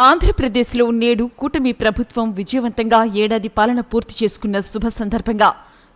ఆంధ్రప్రదేశ్లో నేడు కూటమి ప్రభుత్వం విజయవంతంగా ఏడాది పాలన పూర్తి చేసుకున్న శుభ సందర్భంగా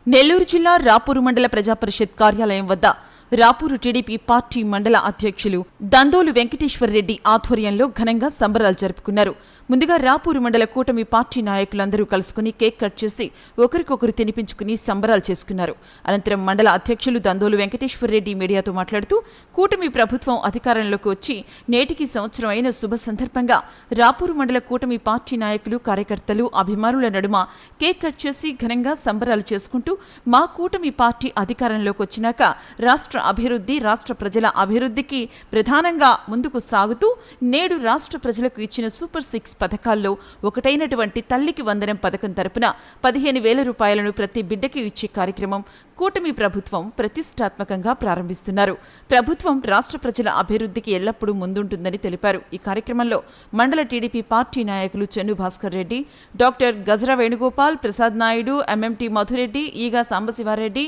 నెల్లూరు జిల్లా రాపూరు మండల ప్రజాపరిషత్ కార్యాలయం వద్ద రాపూరు టీడీపీ పార్టీ మండల అధ్యక్షులు దందోలు వెంకటేశ్వరరెడ్డి ఆధ్వర్యంలో ఘనంగా సంబరాలు జరుపుకున్నారు. ముందుగా రాపూరు మండల కూటమి పార్టీ నాయకులందరూ కలుసుకుని కేక్ కట్ చేసి ఒకరికొకరు తినిపించుకుని సంబరాలు చేసుకున్నారు. అనంతరం మండల అధ్యక్షులు దందోలు వెంకటేశ్వరరెడ్డి మీడియాతో మాట్లాడుతూ కూటమి ప్రభుత్వం అధికారంలోకి వచ్చి నేటికి సంవత్సరం అయిన శుభ సందర్భంగా రాపూరు మండల కూటమి పార్టీ నాయకులు కార్యకర్తలు అభిమానుల నడుమ కేక్ కట్ చేసి ఘనంగా సంబరాలు చేసుకుంటూ మా కూటమి పార్టీ అధికారంలోకి వచ్చినాక రాష్ట్ర అభివృద్ధి రాష్ట్ర ప్రజల అభివృద్ధికి ప్రధానంగా ముందుకు సాగుతూ నేడు రాష్ట్ర ప్రజలకు ఇచ్చిన సూపర్ సిక్స్ పథకాల్లో ఒకటైనటువంటి తల్లికి వందనం పథకం తరపున పదిహేను వేల రూపాయలను ప్రతి బిడ్డకి ఇచ్చే కార్యక్రమం కూటమి ప్రభుత్వం ప్రతిష్టాత్మకంగా ప్రారంభిస్తున్నారు. ప్రభుత్వం రాష్ట్ర ప్రజల అభివృద్ధికి ఎల్లప్పుడూ ముందుంటుందని తెలిపారు. ఈ కార్యక్రమంలో మండల టీడీపీ పార్టీ నాయకులు చెన్ను భాస్కర్ రెడ్డి డాక్టర్ గజరా వేణుగోపాల్ ప్రసాద్ నాయుడు ఎంఎంటీ మధురెడ్డి ఈగా సాంబశివారెడ్డి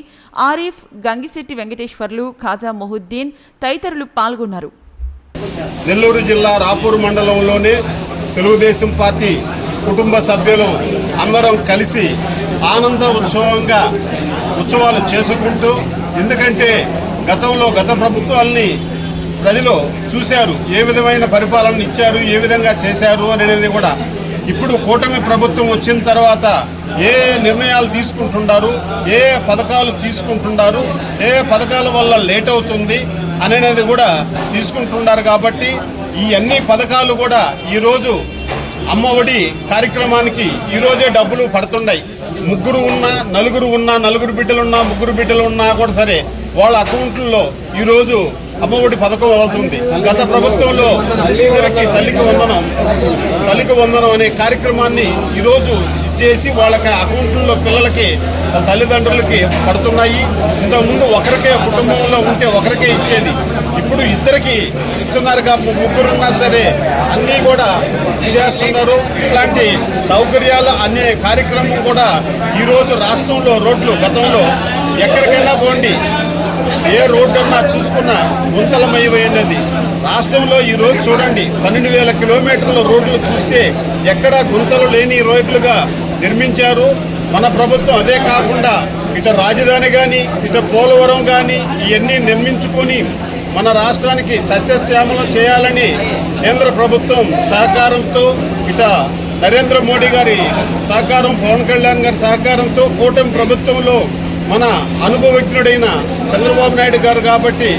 ఆరిఫ్ గంగిశెట్టి వెంకటేశ్వర్లు ఖాజా మొహుద్దీన్ తదితరులు పాల్గొన్నారు. నెల్లూరు జిల్లా రాపూర్ మండలంలోనే తెలుగుదేశం పార్టీ కుటుంబ సభ్యులు అందరం కలిసి ఆనంద ఉత్సవంగా ఉత్సవాలు చేసుకుంటూ ఎందుకంటే గతంలో గత ప్రభుత్వాల్ని ప్రజలు చూశారు ఏ విధమైన పరిపాలన ఇచ్చారు ఏ విధంగా చేశారు అనేది కూడా. ఇప్పుడు కూటమి ప్రభుత్వం వచ్చిన తర్వాత ఏ నిర్ణయాలు తీసుకుంటున్నారు ఏ పథకాలు తీసుకుంటున్నారు ఏ పథకాల వల్ల లేట్ అవుతుంది అనేది కూడా తీసుకుంటున్నారు కాబట్టి ఈ అన్ని పథకాలు కూడా ఈరోజు అమ్మఒడి కార్యక్రమానికి ఈరోజే డబ్బులు పడుతున్నాయి. ముగ్గురు ఉన్నా నలుగురు ఉన్నా నలుగురు బిడ్డలున్నా ముగ్గురు బిడ్డలు ఉన్నా కూడా సరే వాళ్ళ అకౌంట్లలో ఈరోజు అమ్మఒడి పథకం అవుతుంది గత ప్రభుత్వంలో ఇద్దరికి తల్లికి వందనం తల్లికి వందనం అనే కార్యక్రమాన్ని ఈరోజు ఇచ్చేసి వాళ్ళకి అకౌంట్లో పిల్లలకి తల్లిదండ్రులకి పడుతున్నాయి. ఇంతకుముందు ఒకరికే కుటుంబంలో ఉంటే ఒకరికే ఇచ్చేది. ఇప్పుడు ఇద్దరికి ఇస్తున్నారు కాబట్టి ముగ్గురున్నా సరే అన్నీ కూడా చేస్తున్నారు. ఇట్లాంటి సౌకర్యాలు అనే కార్యక్రమం కూడా ఈరోజు రాష్ట్రంలో రోడ్లు గతంలో ఎక్కడికైనా పోండి. ఏ రోడ్డు అన్నా చూసుకున్నా గుంతలమయమైనది రాష్ట్రంలో ఈ రోజు చూడండి పన్నెండు వేల కిలోమీటర్ల రోడ్లు చూస్తే ఎక్కడ గుంతలు లేని రోడ్లుగా నిర్మించారు. మన ప్రభుత్వం అదే కాకుండా ఇటు రాజధాని కానీ ఇటు పోలవరం కానీ ఇవన్నీ నిర్మించుకొని మన రాష్ట్రానికి సస్యశ్యామలం చేయాలని కేంద్ర ప్రభుత్వం సహకారంతో ఇట నరేంద్ర మోడీ గారి సహకారం పవన్ కళ్యాణ్ గారి సహకారంతో కూటమి ప్రభుత్వంలో మన అనుభవజ్ఞుడైన చంద్రబాబు నాయుడు గారు కాబట్టి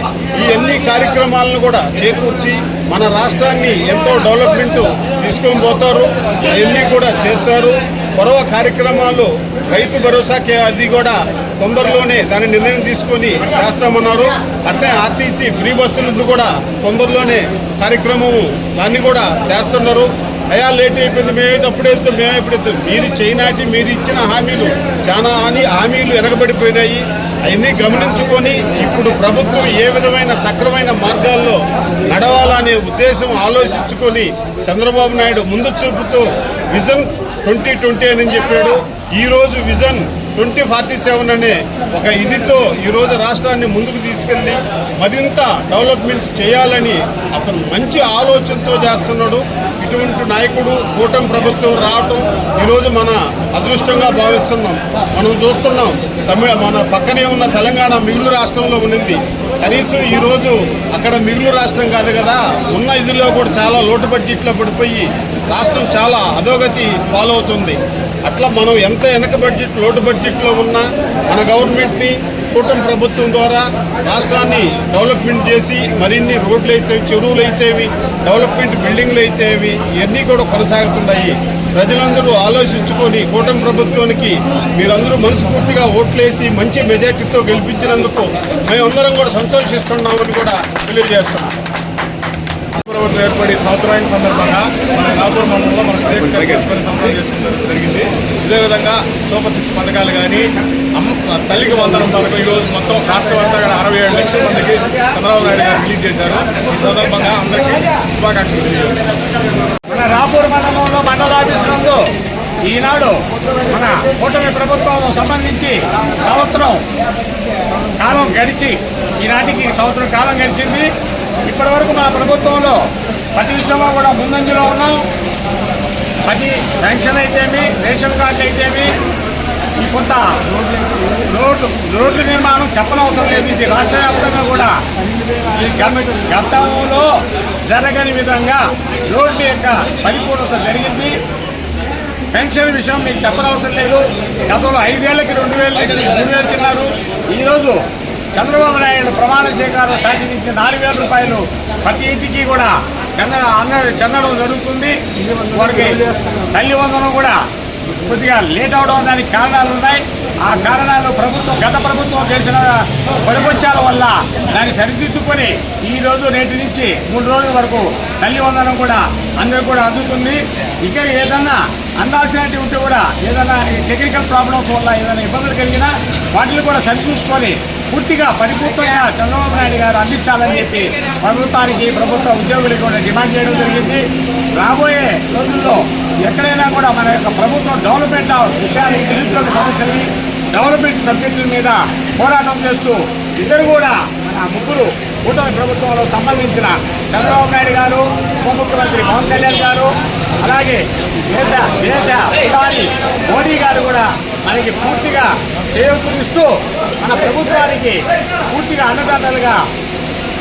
ఈ అన్ని కార్యక్రమాలను కూడా చేకూర్చి మన రాష్ట్రాన్ని ఎంతో డెవలప్మెంట్ తీసుకొని పోతారు. అవన్నీ కూడా చేస్తారు పొరవ కార్యక్రమాలు రైతు భరోసాకి అది కూడా తొందరలోనే దాని నిర్ణయం తీసుకొని చేస్తామన్నారు. అట్లే ఆర్టీసీ ఫ్రీ బస్సులను కూడా తొందరలోనే కార్యక్రమము దాన్ని కూడా చేస్తున్నారు. అయా లేట్ అయిపోయింది మేమైతే అప్పుడు వేస్తాం మేమే ఇప్పుడు వేస్తాం మీరు చేయనాటి మీరు ఇచ్చిన హామీలు చాలా హామీ హామీలు వెనకబడిపోయినాయి అవన్నీ గమనించుకొని ఇప్పుడు ప్రభుత్వం ఏ విధమైన సక్రమైన మార్గాల్లో నడవాలనే ఉద్దేశం ఆలోచించుకొని చంద్రబాబు నాయుడు ముందు చూపుతూ విజన్ ట్వంటీ ట్వంటీ అని చెప్పాడు. ఈరోజు విజన్ ట్వంటీ ఫార్టీ సెవెన్ అనే ఒక ఇదితో ఈరోజు రాష్ట్రాన్ని ముందుకు తీసుకెళ్ళి మరింత డెవలప్మెంట్ చేయాలని అతను మంచి ఆలోచనతో చేస్తున్నాడు. ఇటువంటి నాయకుడు కూటమి ప్రభుత్వం రావటం ఈరోజు మన అదృష్టంగా భావిస్తున్నాం. మనం చూస్తున్నాం తమిళ మన పక్కనే ఉన్న తెలంగాణ మిగులు రాష్ట్రంలో ఉన్నింది. కనీసం ఈరోజు అక్కడ మిగులు రాష్ట్రం కాదు కదా ఉన్న ఇదిలో కూడా చాలా లోటు బడ్జెట్లో పడిపోయి రాష్ట్రం చాలా అధోగతి పాలవుతుంది. అట్లా మనం ఎంత వెనక బడ్జెట్ లోటు బడ్జెట్లో ఉన్నా మన గవర్నమెంట్ని కూటమి ప్రభుత్వం ద్వారా రాష్ట్రాన్ని డెవలప్మెంట్ చేసి మరిన్ని రోడ్లు అయితే చెరువులు అయితేవి డెవలప్మెంట్ బిల్డింగ్లు అయితేవి ఇవన్నీ కూడా కొనసాగుతున్నాయి. ప్రజలందరూ ఆలోచించుకొని కూటమి ప్రభుత్వానికి మీరందరూ మనస్ఫూర్తిగా ఓట్లేసి మంచి మెజార్టీతో గెలిపించినందుకు మేమందరం కూడా సంతోషిస్తున్నామని కూడా తెలియజేస్తున్నాం. ప్రభుత్వం ఏర్పడి సంవత్సరాల సందర్భంగా మన నాగూర్ మండలంలో మన స్టేట్ కలిగేసుకొని సంబరం చేసుకోవడం జరిగింది. ఇదేవిధంగా సూపర్ సిక్స్ పథకాలు కానీ తల్లికి వందనం పథకం ఈరోజు మొత్తం రాష్ట్ర వ్యాప్తంగా అరవై ఏడు లక్షల మందికి చంద్రబాబు నాయుడు గారు రిలీజ్ చేశారు. ఈ సందర్భంగా అందరికీ శుభాకాంక్షలు తెలియజేస్తున్నారు రాపూర్ మండలంలో మండల ఆఫీసు నందు ఈనాడు మన కూటమి ప్రభుత్వం సంబంధించి సంవత్సరం కాలం గడిచి ఈనాటికి సంవత్సరం కాలం గడిచింది. ఇప్పటి వరకు మన ప్రభుత్వంలో ప్రతి విషయంలో కూడా ముందంజలో ఉన్నాం. ప్రతి పెన్షన్ అయితేమి రేషన్ కార్డు అయితేమి ఈ కొంత రోడ్లు రోడ్ల నిర్మాణం చెప్పనవసరం లేదు. ఇది రాష్ట్ర వ్యాప్తంగా కూడా ఈ గత- గతంలో జరగని విధంగా రోడ్డు యొక్క పరిపూర్ణత జరిగింది. పెన్షన్ విషయం మీకు చెప్పనవసరం లేదు. గతంలో ఐదేళ్ళకి రెండు వేలు నుంచి మూడు వేలు తిన్నారు. ఈరోజు చంద్రబాబు నాయుడు ప్రమాణ స్వీకారం చాటి నుంచి నాలుగు వేల రూపాయలు ప్రతి ఇంటికి కూడా చెంద అంద- చెందడం జరుగుతుంది. వారికి తల్లి వందనం కూడా కొద్దిగా లేట్ అవడం దానికి కారణాలు ఉన్నాయి. ఆ కారణాలు ప్రభుత్వం గత ప్రభుత్వం చేసిన పరిపంచాల వల్ల దాన్ని సరిదిద్దుకొని ఈ రోజు నేటి నుంచి మూడు రోజుల వరకు తల్లి వందనం కూడా అందరూ కూడా అందుతుంది. ఇక ఏదన్నా అందాల్సినవి ఉంటే కూడా ఏదైనా టెక్నికల్ ప్రాబ్లమ్స్ వల్ల ఏదైనా ఇబ్బందులు కలిగినా వాటిని కూడా సరిచూసుకొని పూర్తిగా పరిపూర్తంగా చంద్రబాబు నాయుడు గారు అందించాలని చెప్పి ప్రభుత్వానికి ప్రభుత్వ ఉద్యోగులకు కూడా డిమాండ్ చేయడం జరిగింది. రాబోయే రోజుల్లో ఎక్కడైనా కూడా మన యొక్క ప్రభుత్వం డెవలప్మెంట్ విషయాన్ని నిరుద్యోగ సమస్యల్ని డెవలప్మెంట్ సబ్జెక్టుల మీద పోరాటం చేస్తూ ఇద్దరు కూడా మన ముగ్గురు కూటమి ప్రభుత్వంలో సంబంధించిన చంద్రబాబు నాయుడు గారు ఉప ముఖ్యమంత్రి పవన్ కళ్యాణ్ గారు అలాగే దేశ దేశ ప్రధాని మోడీ గారు కూడా మనకి పూర్తిగా చేయూతనిస్తూ మన ప్రభుత్వానికి పూర్తిగా అన్నదాతలుగా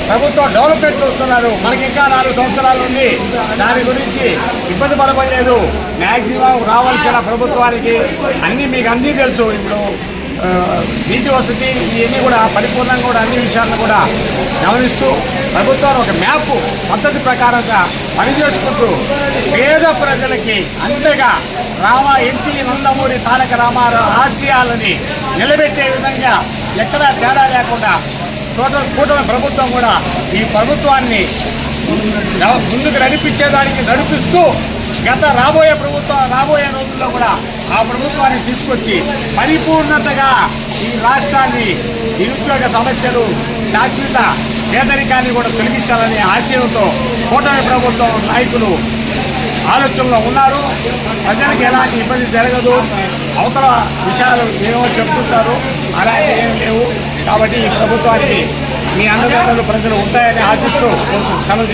ప్రభుత్వం డెవలప్మెంట్ చూస్తున్నారు. మనకి ఇంకా నాలుగు సంవత్సరాలు ఉంది. దాని గురించి ఇబ్బంది పడబడలేదు. మ్యాక్సిమం రావాల్సిన ప్రభుత్వానికి అన్నీ మీకు అన్నీ తెలుసు. ఇప్పుడు నీటి వసతి ఇవన్నీ కూడా పరిపూర్ణంగా కూడా అన్ని విషయాలను కూడా గమనిస్తూ ప్రభుత్వం ఒక మ్యాప్ పద్ధతి ప్రకారంగా పనిచేసుకుంటూ పేద ప్రజలకి అంతగా రామ ఎంపీ నందమూరి తారక రామారావు ఆశయాలని నిలబెట్టే విధంగా ఎక్కడా తేడా లేకుండా టోటల్ కూటమి ప్రభుత్వం కూడా ఈ ప్రభుత్వాన్ని ముందుకు నడిపించేదానికి నడిపిస్తూ గత రాబోయే ప్రభుత్వం రాబోయే రోజుల్లో కూడా ఆ ప్రభుత్వాన్ని తీసుకొచ్చి పరిపూర్ణతగా ఈ రాష్ట్రాన్ని నిరుద్యోగ సమస్యలు శాశ్వత పేదరికాన్ని కూడా తొలగించాలనే ఆశయంతో కూటమి ప్రభుత్వం నాయకులు ఆలోచనలో ఉన్నారు. ప్రజలకు ఎలాంటి ఇబ్బంది జరగదు. అవతల విషయాలు ఏమో చెప్తుంటారు. అలాంటి ఏం లేవు. కాబట్టి ఈ ప్రభుత్వానికి మీ అన్నదాతలు ప్రజలు ఉంటాయని ఆశిస్తూ సెలవు